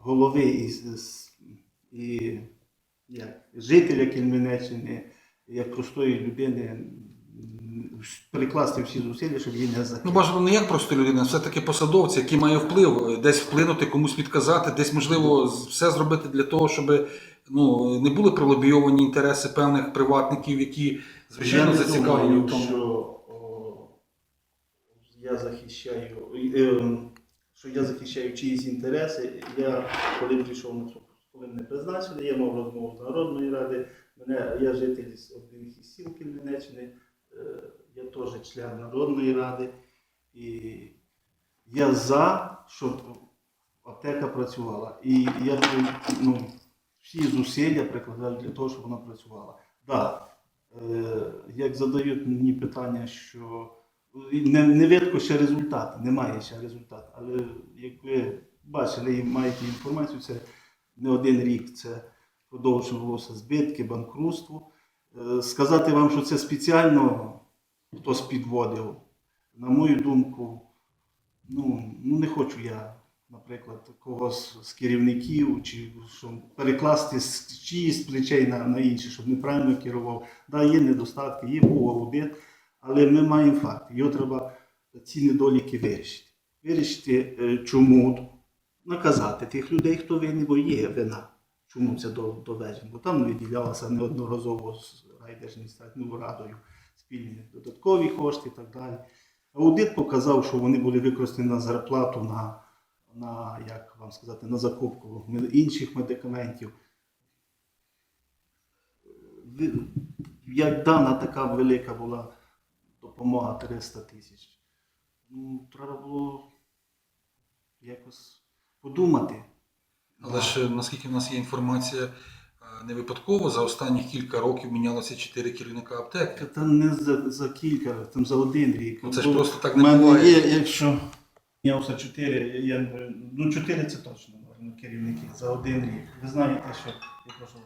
голови і, і як, жителя Кельменеччини, як простої людини, м, перекласти всі зусилля, щоб її не Ну, бажано не як просто людина, все-таки посадовці, який має вплив, е, десь вплинути, комусь підказати, десь можливо все зробити для того, щоб ну, не були пролобійовані інтереси певних приватників, які звичайно зацікавлені в тому. що о, я захищаю, е, що я захищаю чиїсь інтереси. Я коли прийшов на цю, коли мене призначили, я мав розмову з Народної ради. Мене, я житель з одних із сіл Кельменеччини, е, я теж член Народної ради. І я за, щоб аптека працювала. І я ну, всі зусилля прикладаю для того, щоб вона працювала. Да, е, як задають мені питання, що не, не видко ще результати, немає ще результату. Але як ви бачили і маєте інформацію, це не один рік це продовжувалося збитки, банкрутство. Е, Сказати вам, що це спеціально хтось підводив, на мою думку, ну, ну не хочу я, наприклад, когось з керівників чи що перекласти з чиїсь плечей на, на інші, щоб неправильно керував. Да, є недостатки, є був аудит, але ми маємо факт. Його треба ці недоліки вирішити. Вирішити, е, чому наказати тих людей, хто винен, бо є вина. Чому це до- доведено? Бо там виділялося неодноразово з райдержадміністративною радою спільні додаткові кошти і так далі. Аудит показав, що вони були використані на зарплату, на, на як вам сказати, на закупку інших медикаментів. Як дана така велика була допомога 300 тисяч, ну, треба було якось подумати. Але ж е, наскільки в нас є інформація, е, не випадково за останні кілька років мінялося чотири керівника аптеки. Та не за, за кілька, там за один рік. Ну, це ж просто так не мене буває. Є, якщо я все чотири, я, ну чотири це точно керівники за один рік. Ви знаєте, що я прошу,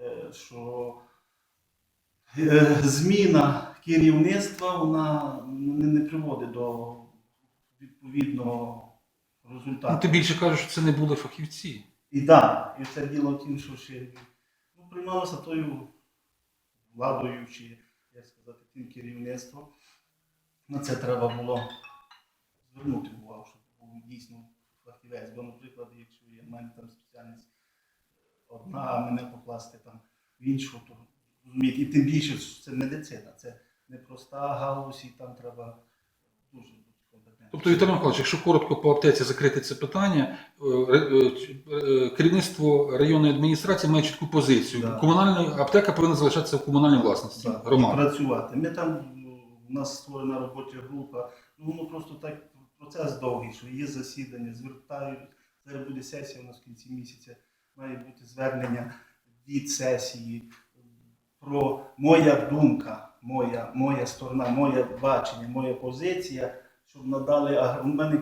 е, що зміна керівництва вона не, приводить до відповідного результату. Ну, ти більше кажеш, що це не були фахівці. І так, і це діло в тім, що ще ну, приймалося тою владою, чи як сказати, тим керівництвом. На це треба було звернути увагу, щоб був дійсно фахівець. Бо, наприклад, якщо є в мене там спеціальність одна, а мене покласти там в іншу, то розумієте, і тим більше що це медицина, це не проста галузь, і там треба дуже бути компетентним. Тобто, Віталій Михайлович, якщо коротко по аптеці закрити це питання, е, е, е, керівництво районної адміністрації має чітку позицію. Да. Комунальна аптека повинна залишатися в комунальній власності Так, громади. працювати. Ми там ну, у нас створена робоча група. Ну воно просто так процес довгий, що є засідання, звертають. Зараз буде сесія у нас в кінці місяця. Має бути звернення від сесії про моя думка, моя, моя сторона, моє бачення, моя позиція, щоб надали у мене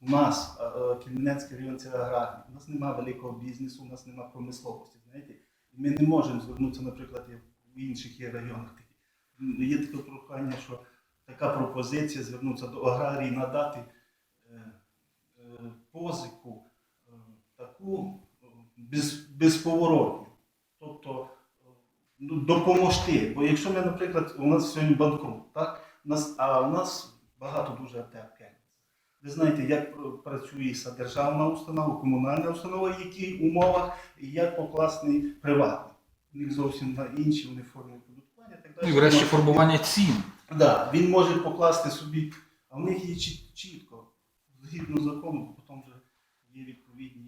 у нас е, е, Кельменецький район це аграрний. У нас немає великого бізнесу, у нас немає промисловості. Знаєте, ми не можемо звернутися, наприклад, в інших районах. Є таке прохання, що така пропозиція звернутися до аграрії, надати е, позику таку безповоротну. Ну, допомогти. Бо якщо ми, наприклад, у нас сьогодні банкрут, так? У нас, а у нас багато дуже аптек. Ви знаєте, як працює державна установа, комунальна установа, в яких умовах, і як покласний приватний. У них зовсім на інші вони форми оподаткування. Так Ну далі. і врешті формування цін. Да, він може покласти собі, а в них є чіт- чітко, згідно закону, потім вже є відповідні